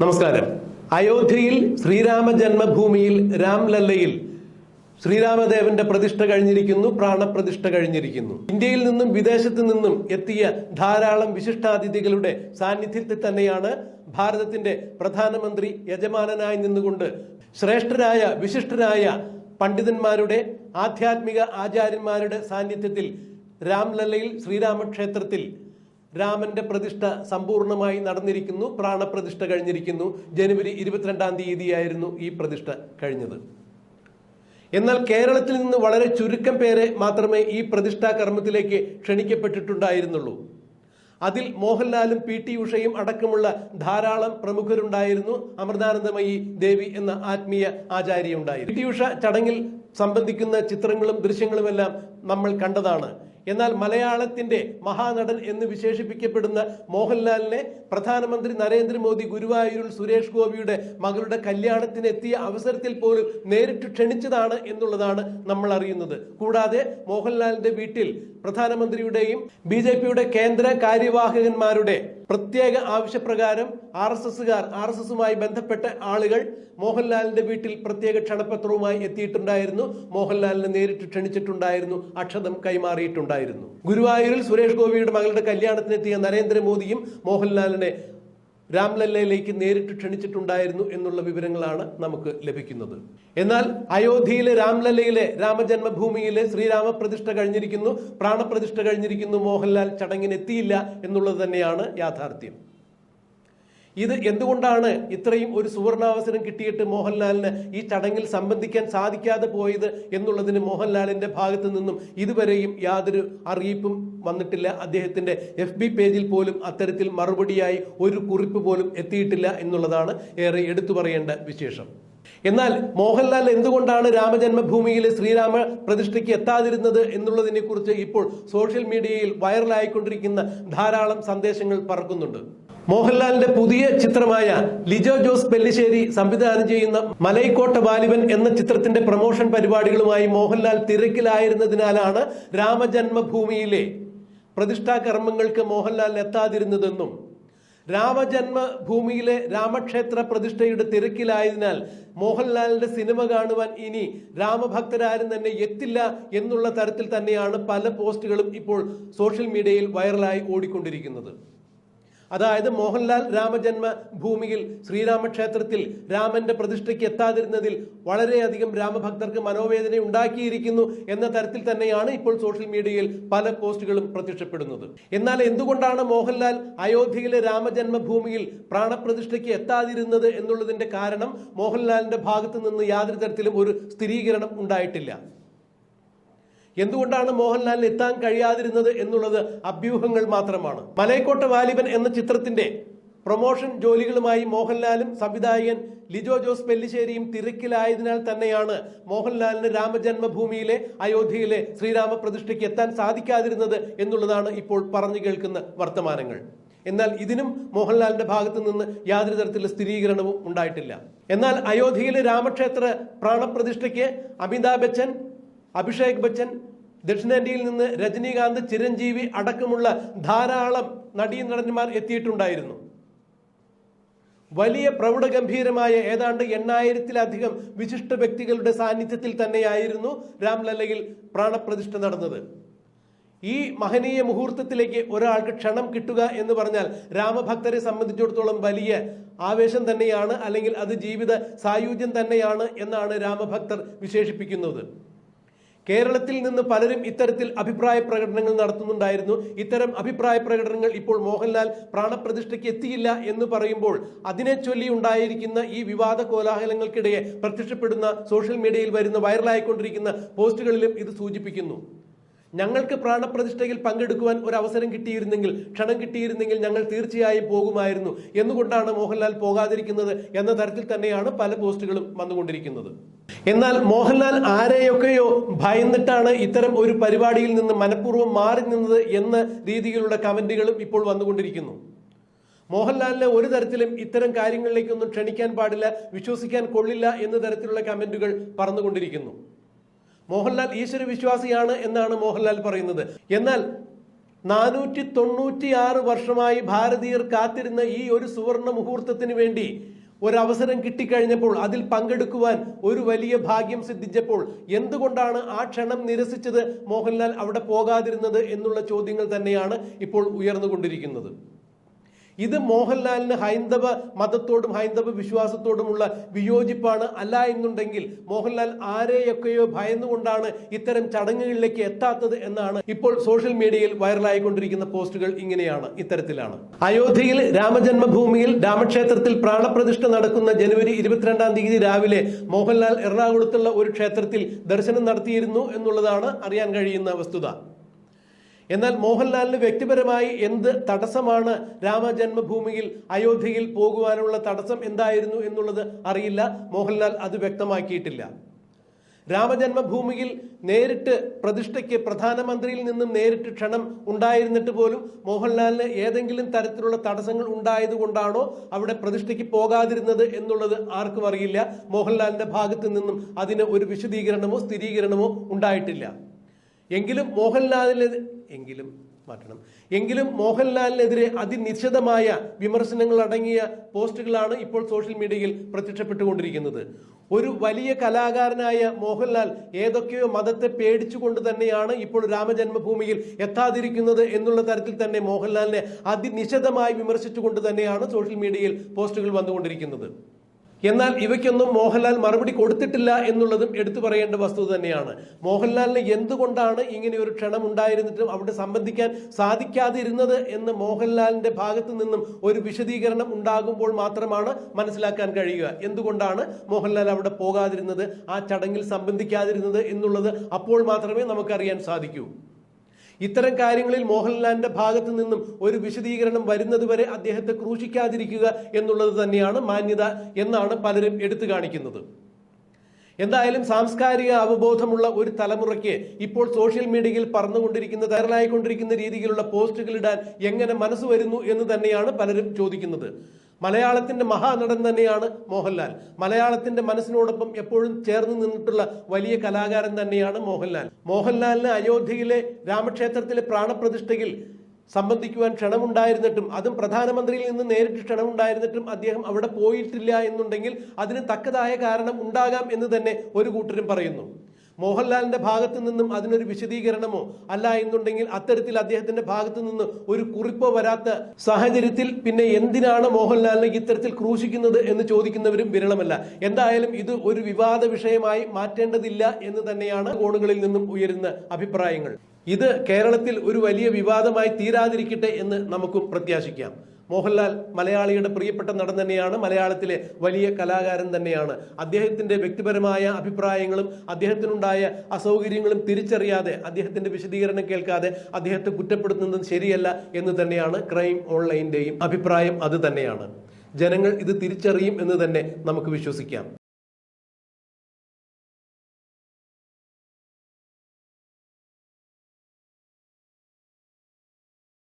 നമസ്കാരം. അയോധ്യയിൽ ശ്രീരാമ ജന്മഭൂമിയിൽ രാംലല്ലയിൽ ശ്രീരാമദേവന്റെ പ്രതിഷ്ഠ കഴിഞ്ഞിരിക്കുന്നു പ്രാണപ്രതിഷ്ഠ കഴിഞ്ഞിരിക്കുന്നു. ഇന്ത്യയിൽ നിന്നും വിദേശത്തു നിന്നും എത്തിയ ധാരാളം വിശിഷ്ടാതിഥികളുടെ സാന്നിധ്യത്തിൽ തന്നെയാണ് ഭാരതത്തിന്റെ പ്രധാനമന്ത്രി യജമാനനായി നിന്നുകൊണ്ട് ശ്രേഷ്ഠരായ വിശിഷ്ടരായ പണ്ഡിതന്മാരുടെ ആധ്യാത്മിക ആചാര്യന്മാരുടെ സാന്നിധ്യത്തിൽ രാംലല്ലയിൽ ശ്രീരാമക്ഷേത്രത്തിൽ രാമന്റെ പ്രതിഷ്ഠ സമ്പൂർണമായി നടന്നിരിക്കുന്നു പ്രാണപ്രതിഷ്ഠ കഴിഞ്ഞിരിക്കുന്നു. ജനുവരി ഇരുപത്തിരണ്ടാം തീയതിയായിരുന്നു ഈ പ്രതിഷ്ഠ കഴിഞ്ഞത്. എന്നാൽ കേരളത്തിൽ നിന്ന് വളരെ ചുരുക്കം പേരെ മാത്രമേ ഈ പ്രതിഷ്ഠാ കർമ്മത്തിലേക്ക് ക്ഷണിക്കപ്പെട്ടിട്ടുണ്ടായിരുന്നുള്ളൂ. അതിൽ മോഹൻലാലും പി ടി ഉഷയും അടക്കമുള്ള ധാരാളം പ്രമുഖരുണ്ടായിരുന്നു. അമൃതാനന്ദമയി ദേവി എന്ന ആത്മീയ ആചാര്യ ഉണ്ടായിരുന്നു പി ടി ഉഷ ചടങ്ങിൽ സംബന്ധിക്കുന്ന ചിത്രങ്ങളും ദൃശ്യങ്ങളുമെല്ലാം നമ്മൾ കണ്ടതാണ്. എന്നാൽ മലയാളത്തിന്റെ മഹാനടൻ എന്ന് വിശേഷിപ്പിക്കപ്പെടുന്ന മോഹൻലാലിനെ പ്രധാനമന്ത്രി നരേന്ദ്രമോദി ഗുരുവായൂരിൽ സുരേഷ് ഗോപിയുടെ മകളുടെ കല്യാണത്തിന് എത്തിയ അവസരത്തിൽ പോലും നേരിട്ട് ക്ഷണിച്ചതാണ് എന്നുള്ളതാണ് നമ്മൾ അറിയുന്നത്. കൂടാതെ മോഹൻലാലിന്റെ വീട്ടിൽ പ്രധാനമന്ത്രിയുടെയും ബി കേന്ദ്ര കാര്യവാഹകന്മാരുടെ പ്രത്യേക ആവശ്യപ്രകാരം ആർ എസ് എസുകാർ ആർ എസ് എസുമായി ബന്ധപ്പെട്ട ആളുകൾ മോഹൻലാലിന്റെ വീട്ടിൽ പ്രത്യേക ക്ഷണപത്രവുമായി എത്തിയിട്ടുണ്ടായിരുന്നു. മോഹൻലാലിനെ നേരിട്ട് ക്ഷണിച്ചിട്ടുണ്ടായിരുന്നു. അക്ഷതം കൈമാറിയിട്ടുണ്ടായിരുന്നു. ഗുരുവായൂരിൽ സുരേഷ് ഗോപിയുടെ മകളുടെ കല്യാണത്തിനെത്തിയ നരേന്ദ്രമോദിയും മോഹൻലാലിനെ രാംലല്ലയിലേക്ക് നേരിട്ട് ക്ഷണിച്ചിട്ടുണ്ടായിരുന്നു എന്നുള്ള വിവരങ്ങളാണ് നമുക്ക് ലഭിക്കുന്നത്. എന്നാൽ അയോധ്യയിലെ രാംലല്ലയിലെ രാമജന്മഭൂമിയിലെ ശ്രീരാമപ്രതിഷ്ഠ കഴിഞ്ഞിരിക്കുന്നു പ്രാണപ്രതിഷ്ഠ കഴിഞ്ഞിരിക്കുന്നു മോഹൻലാൽ ചടങ്ങിനെത്തിയില്ല എന്നുള്ളത് തന്നെയാണ് യാഥാർത്ഥ്യം. ഇത് എന്തുകൊണ്ടാണ് ഇത്രയും ഒരു സുവർണാവസരം കിട്ടിയിട്ട് മോഹൻലാലിന് ഈ ചടങ്ങിൽ സംബന്ധിക്കാൻ സാധിക്കാതെ പോയത് എന്നുള്ളതിന് മോഹൻലാലിന്റെ ഭാഗത്തു നിന്നും ഇതുവരെയും യാതൊരു അറിയിപ്പും വന്നിട്ടില്ല. അദ്ദേഹത്തിന്റെ എഫ് ബി പേജിൽ പോലും അത്തരത്തിൽ മറുപടിയായി ഒരു കുറിപ്പ് പോലും എത്തിയിട്ടില്ല എന്നുള്ളതാണ് ഏറെ എടുത്തു പറയേണ്ട വിശേഷം. എന്നാൽ മോഹൻലാൽ എന്തുകൊണ്ടാണ് രാമജന്മഭൂമിയിലെ ശ്രീരാമ പ്രതിഷ്ഠയ്ക്ക് എത്താതിരുന്നത് എന്നുള്ളതിനെക്കുറിച്ച് ഇപ്പോൾ സോഷ്യൽ മീഡിയയിൽ വൈറലായിക്കൊണ്ടിരിക്കുന്ന ധാരാളം സന്ദേശങ്ങൾ പറക്കുന്നുണ്ട്. മോഹൻലാലിന്റെ പുതിയ ചിത്രമായ ലിജോ ജോസ് പെല്ലിശ്ശേരി സംവിധാനം ചെയ്യുന്ന മലൈക്കോട്ട ബാലിവൻ എന്ന ചിത്രത്തിന്റെ പ്രമോഷൻ പരിപാടികളുമായി മോഹൻലാൽ തിരക്കിലായിരുന്നതിനാലാണ് രാമജന്മഭൂമിയിലെ പ്രതിഷ്ഠാ കർമ്മങ്ങൾക്ക് മോഹൻലാൽ എത്താതിരുന്നതെന്നും രാമജന്മഭൂമിയിലെ രാമക്ഷേത്ര പ്രതിഷ്ഠയുടെ തിരക്കിലായതിനാൽ മോഹൻലാലിന്റെ സിനിമ കാണുവാൻ ഇനി രാമഭക്തരാരും തന്നെ എത്തില്ല എന്നുള്ള തരത്തിൽ തന്നെയാണ് പല പോസ്റ്റുകളും ഇപ്പോൾ സോഷ്യൽ മീഡിയയിൽ വൈറലായി ഓടിക്കൊണ്ടിരിക്കുന്നത്. അതായത് മോഹൻലാൽ രാമജന്മ ഭൂമിയിൽ ശ്രീരാമക്ഷേത്രത്തിൽ രാമന്റെ പ്രതിഷ്ഠയ്ക്ക് എത്താതിരുന്നതിൽ വളരെയധികം രാമഭക്തർക്ക് മനോവേദന ഉണ്ടാക്കിയിരിക്കുന്നു എന്ന തരത്തിൽ തന്നെയാണ് ഇപ്പോൾ സോഷ്യൽ മീഡിയയിൽ പല പോസ്റ്റുകളും പ്രത്യക്ഷപ്പെടുന്നത്. എന്നാൽ എന്തുകൊണ്ടാണ് മോഹൻലാൽ അയോധ്യയിലെ രാമജന്മഭൂമിയിൽ പ്രാണപ്രതിഷ്ഠയ്ക്ക് എത്താതിരുന്നത് എന്നുള്ളതിന്റെ കാരണം മോഹൻലാലിന്റെ ഭാഗത്തു നിന്ന് യാതൊരു തരത്തിലും ഒരു സ്ഥിരീകരണം ഉണ്ടായിട്ടില്ല. എന്തുകൊണ്ടാണ് മോഹൻലാലിന് എത്താൻ കഴിയാതിരുന്നത് എന്നുള്ളത് അഭ്യൂഹങ്ങൾ മാത്രമാണ്. മലൈക്കോട്ട വാലിബൻ എന്ന ചിത്രത്തിന്റെ പ്രൊമോഷൻ ജോലികളുമായി മോഹൻലാലും സംവിധായകൻ ലിജോ ജോസ് പെല്ലിശ്ശേരിയും തിരക്കിലായതിനാൽ തന്നെയാണ് മോഹൻലാലിന് രാമജന്മഭൂമിയിലെ അയോധ്യയിലെ ശ്രീരാമ പ്രതിഷ്ഠയ്ക്ക് എത്താൻ സാധിക്കാതിരുന്നത് എന്നുള്ളതാണ് ഇപ്പോൾ പറഞ്ഞു കേൾക്കുന്ന വർത്തമാനങ്ങൾ. എന്നാൽ ഇതിനും മോഹൻലാലിന്റെ ഭാഗത്തു നിന്ന് യാതൊരു തരത്തിലുള്ള സ്ഥിരീകരണവും ഉണ്ടായിട്ടില്ല. എന്നാൽ അയോധ്യയിലെ രാമക്ഷേത്ര പ്രാണപ്രതിഷ്ഠയ്ക്ക് അമിതാഭ് ബച്ചൻ അഭിഷേക് ബച്ചൻ ദക്ഷിണേന്ത്യയിൽ നിന്ന് രജനീകാന്ത് ചിരഞ്ജീവി അടക്കമുള്ള ധാരാളം നടീനടന്മാർ എത്തിയിട്ടുണ്ടായിരുന്നു. വലിയ പ്രൗഢഗംഭീരമായ ഏതാണ്ട് എണ്ണായിരത്തിലധികം വിശിഷ്ട വ്യക്തികളുടെ സാന്നിധ്യത്തിൽ തന്നെയായിരുന്നു രാംലല്ലയിൽ പ്രാണപ്രതിഷ്ഠ നടന്നത്. ഈ മഹനീയ മുഹൂർത്തത്തിലേക്ക് ഒരാൾക്ക് ക്ഷണം കിട്ടുക എന്ന് പറഞ്ഞാൽ രാമഭക്തരെ സംബന്ധിച്ചിടത്തോളം വലിയ ആവേശം തന്നെയാണ് അല്ലെങ്കിൽ അത് ജീവിത സായുജ്യം തന്നെയാണ് എന്നാണ് രാമഭക്തർ വിശേഷിപ്പിക്കുന്നത്. കേരളത്തിൽ നിന്ന് പലരും ഇത്തരത്തിൽ അഭിപ്രായ പ്രകടനങ്ങൾ നടത്തുന്നുണ്ടായിരുന്നു. ഇത്തരം അഭിപ്രായ പ്രകടനങ്ങൾ ഇപ്പോൾ മോഹൻലാൽ പ്രാണപ്രതിഷ്ഠയ്ക്ക് എത്തിയില്ല എന്ന് പറയുമ്പോൾ അതിനെ ചൊല്ലി ഉണ്ടായിരിക്കുന്ന ഈ വിവാദ കോലാഹലങ്ങൾക്കിടയെ പ്രത്യക്ഷപ്പെടുന്ന സോഷ്യൽ മീഡിയയിൽ വരുന്ന വൈറലായിക്കൊണ്ടിരിക്കുന്ന പോസ്റ്റുകളിലും ഇത് സൂചിപ്പിക്കുന്നു. ഞങ്ങൾക്ക് പ്രാണപ്രതിഷ്ഠയിൽ പങ്കെടുക്കുവാൻ ഒരു അവസരം കിട്ടിയിരുന്നെങ്കിൽ ക്ഷണം കിട്ടിയിരുന്നെങ്കിൽ ഞങ്ങൾ തീർച്ചയായും പോകുമായിരുന്നു. എന്നുകൊണ്ടാണ് മോഹൻലാൽ പോകാതിരിക്കുന്നത് എന്ന തരത്തിൽ തന്നെയാണ് പല പോസ്റ്റുകളും വന്നുകൊണ്ടിരിക്കുന്നത്. എന്നാൽ മോഹൻലാൽ ആരെയൊക്കെയോ ഭയന്നിട്ടാണ് ഇത്തരം ഒരു പരിപാടിയിൽ നിന്ന് മനഃപൂർവം മാറി നിന്നത് എന്ന രീതിയിലുള്ള കമന്റുകളും ഇപ്പോൾ വന്നുകൊണ്ടിരിക്കുന്നു. മോഹൻലാലിനെ ഒരു തരത്തിലും ഇത്തരം കാര്യങ്ങളിലേക്കൊന്നും ക്ഷണിക്കാൻ പാടില്ല വിശ്വസിക്കാൻ കൊള്ളില്ല എന്ന തരത്തിലുള്ള കമന്റുകൾ പറന്നുകൊണ്ടിരിക്കുന്നു. മോഹൻലാൽ ഈശ്വര വിശ്വാസിയാണ് എന്നാണ് മോഹൻലാൽ പറയുന്നത്. എന്നാൽ നാനൂറ്റി തൊണ്ണൂറ്റിയാറ് വർഷമായി ഭാരതീയർ കാത്തിരുന്ന ഈ ഒരു സുവർണ മുഹൂർത്തത്തിന് വേണ്ടി ഒരവസരം കിട്ടിക്കഴിഞ്ഞപ്പോൾ അതിൽ പങ്കെടുക്കുവാൻ ഒരു വലിയ ഭാഗ്യം സിദ്ധിച്ചപ്പോൾ എന്തുകൊണ്ടാണ് ആ ക്ഷണം നിരസിച്ചത് മോഹൻലാൽ അവിടെ പോകാതിരുന്നത് എന്നുള്ള ചോദ്യങ്ങൾ തന്നെയാണ് ഇപ്പോൾ ഉയർന്നുകൊണ്ടിരിക്കുന്നത്. ഇത് മോഹൻലാലിന് ഹൈന്ദവ മതത്തോടും ഹൈന്ദവ വിശ്വാസത്തോടുമുള്ള വിയോജിപ്പാണ് അല്ല എന്നുണ്ടെങ്കിൽ മോഹൻലാൽ ആരെയൊക്കെയോ ഭയന്നുകൊണ്ടാണ് ഇത്തരം ചടങ്ങുകളിലേക്ക് എത്താത്തത് എന്നാണ് ഇപ്പോൾ സോഷ്യൽ മീഡിയയിൽ വൈറലായിക്കൊണ്ടിരിക്കുന്ന പോസ്റ്റുകൾ ഇങ്ങനെയാണ് ഇത്തരത്തിലാണ്. അയോധ്യയിൽ രാമജന്മഭൂമിയിൽ രാമക്ഷേത്രത്തിൽ പ്രാണപ്രതിഷ്ഠ നടക്കുന്ന ജനുവരി ഇരുപത്തിരണ്ടാം തീയതി രാവിലെ മോഹൻലാൽ എറണാകുളത്തുള്ള ഒരു ക്ഷേത്രത്തിൽ ദർശനം നടത്തിയിരുന്നു എന്നുള്ളതാണ് അറിയാൻ കഴിയുന്ന വസ്തുത. എന്നാൽ മോഹൻലാലിന് വ്യക്തിപരമായി എന്ത് തടസ്സമാണ് രാമജന്മഭൂമിയിൽ അയോധ്യയിൽ പോകുവാനുള്ള തടസ്സം എന്തായിരുന്നു എന്നുള്ളത് അറിയില്ല. മോഹൻലാൽ അത് വ്യക്തമാക്കിയിട്ടില്ല. രാമജന്മഭൂമിയിൽ നേരിട്ട് പ്രതിഷ്ഠയ്ക്ക് പ്രധാനമന്ത്രിയിൽ നിന്നും നേരിട്ട് ക്ഷണം ഉണ്ടായിരുന്നിട്ട് പോലും മോഹൻലാലിന് ഏതെങ്കിലും തരത്തിലുള്ള തടസ്സങ്ങൾ ഉണ്ടായതുകൊണ്ടാണോ അവിടെ പ്രതിഷ്ഠയ്ക്ക് പോകാതിരുന്നത് എന്നുള്ളത് ആർക്കും അറിയില്ല. മോഹൻലാലിന്റെ ഭാഗത്ത് നിന്നും അതിന് ഒരു വിശദീകരണമോ സ്ഥിരീകരണമോ ഉണ്ടായിട്ടില്ല. എങ്കിലും മോഹൻലാലിന് എങ്കിലും മാറ്റണം. എങ്കിലും മോഹൻലാലിനെതിരെ അതിനിശ്ചിതമായ വിമർശനങ്ങൾ അടങ്ങിയ പോസ്റ്റുകളാണ് ഇപ്പോൾ സോഷ്യൽ മീഡിയയിൽ പ്രത്യക്ഷപ്പെട്ടുകൊണ്ടിരിക്കുന്നത്. ഒരു വലിയ കലാകാരനായ മോഹൻലാൽ ഏതൊക്കെയോ മതത്തെ പേടിച്ചുകൊണ്ട് തന്നെയാണ് ഇപ്പോൾ രാമജന്മഭൂമിയിൽ എത്താതിരിക്കുന്നത് എന്നുള്ള തരത്തിൽ തന്നെ മോഹൻലാലിനെ അതിനിശിതമായി വിമർശിച്ചുകൊണ്ട് തന്നെയാണ് സോഷ്യൽ മീഡിയയിൽ പോസ്റ്റുകൾ വന്നുകൊണ്ടിരിക്കുന്നത്. എന്നാൽ ഇവയ്ക്കൊന്നും മോഹൻലാൽ മറുപടി കൊടുത്തിട്ടില്ല എന്നുള്ളതും എടുത്തു പറയേണ്ട വസ്തുത തന്നെയാണ്. മോഹൻലാലിന് എന്തുകൊണ്ടാണ് ഇങ്ങനെ ഒരു ക്ഷണം ഉണ്ടായിരുന്നിട്ടും അവിടെ സംബന്ധിക്കാൻ സാധിക്കാതിരുന്നത് എന്ന് മോഹൻലാലിന്റെ ഭാഗത്തു നിന്നും ഒരു വിശദീകരണം ഉണ്ടാകുമ്പോൾ മാത്രമാണ് മനസ്സിലാക്കാൻ കഴിയുക. എന്തുകൊണ്ടാണ് മോഹൻലാൽ അവിടെ പോകാതിരുന്നത് ആ ചടങ്ങിൽ സംബന്ധിക്കാതിരുന്നത് എന്നുള്ളത് അപ്പോൾ മാത്രമേ നമുക്കറിയാൻ സാധിക്കൂ. ഇത്തരം കാര്യങ്ങളിൽ മോഹൻലാലിന്റെ ഭാഗത്തു നിന്നും ഒരു വിശദീകരണം വരുന്നതുവരെ അദ്ദേഹത്തെ ക്രൂശിക്കാതിരിക്കുക എന്നുള്ളത് തന്നെയാണ് മാന്യത എന്നാണ് പലരും എടുത്തു കാണിക്കുന്നത്. എന്തായാലും സാംസ്കാരിക അവബോധമുള്ള ഒരു തലമുറയ്ക്ക് ഇപ്പോൾ സോഷ്യൽ മീഡിയയിൽ പറന്നുകൊണ്ടിരിക്കുന്ന തയ്യാറായിക്കൊണ്ടിരിക്കുന്ന രീതിയിലുള്ള പോസ്റ്റുകൾ ഇടാൻ എങ്ങനെ മനസ്സ് വരുന്നു എന്ന് തന്നെയാണ് പലരും ചോദിക്കുന്നത്. മലയാളത്തിന്റെ മഹാനടൻ തന്നെയാണ് മോഹൻലാൽ. മലയാളത്തിന്റെ മനസ്സിനോടൊപ്പം എപ്പോഴും ചേർന്ന് നിന്നിട്ടുള്ള വലിയ കലാകാരൻ തന്നെയാണ് മോഹൻലാൽ. മോഹൻലാലിന് അയോധ്യയിലെ രാമക്ഷേത്രത്തിലെ പ്രാണപ്രതിഷ്ഠയിൽ സംബന്ധിക്കുവാൻ ക്ഷണമുണ്ടായിരുന്നിട്ടും അതും പ്രധാനമന്ത്രിയിൽ നിന്ന് നേരിട്ട് ക്ഷണമുണ്ടായിരുന്നിട്ടും അദ്ദേഹം അവിടെ പോയിട്ടില്ല എന്നുണ്ടെങ്കിൽ അതിന് തക്കതായ കാരണം ഉണ്ടാകാം എന്ന് തന്നെ ഒരു കൂട്ടരും പറയുന്നു. മോഹൻലാലിന്റെ ഭാഗത്തു നിന്നും അതിനൊരു വിശദീകരണമോ? അല്ല എന്നുണ്ടെങ്കിൽ അത്തരത്തിൽ അദ്ദേഹത്തിന്റെ ഭാഗത്തു നിന്ന് ഒരു കുറിപ്പോ വരാത്ത സാഹചര്യത്തിൽ പിന്നെ എന്തിനാണ് മോഹൻലാലിനെ ഇത്തരത്തിൽ ക്രൂശിക്കുന്നത് എന്ന് ചോദിക്കുന്നവരും വിരളമല്ല. എന്തായാലും ഇത് ഒരു വിവാദ വിഷയമായി മാറ്റേണ്ടതില്ല എന്ന് തന്നെയാണ് കോണുകളിൽ നിന്നും ഉയരുന്ന അഭിപ്രായങ്ങൾ. ഇത് കേരളത്തിൽ ഒരു വലിയ വിവാദമായി തീരാതിരിക്കട്ടെ എന്ന് നമുക്കും പ്രത്യാശിക്കാം. മോഹൻലാൽ മലയാളിയുടെ പ്രിയപ്പെട്ട നടൻ തന്നെയാണ്. മലയാളത്തിലെ വലിയ കലാകാരൻ തന്നെയാണ്. അദ്ദേഹത്തിന്റെ വ്യക്തിപരമായ അഭിപ്രായങ്ങളും അദ്ദേഹത്തിനുണ്ടായ അസൗകര്യങ്ങളും തിരിച്ചറിയാതെ അദ്ദേഹത്തിന്റെ വിശദീകരണം കേൾക്കാതെ അദ്ദേഹത്തെ കുറ്റപ്പെടുത്തുന്നത് ശരിയല്ല എന്ന് തന്നെയാണ് ക്രൈം ഓൺലൈന്റെയും അഭിപ്രായം അത് തന്നെയാണ്. ജനങ്ങൾ ഇത് തിരിച്ചറിയും എന്ന് തന്നെ നമുക്ക് വിശ്വസിക്കാം.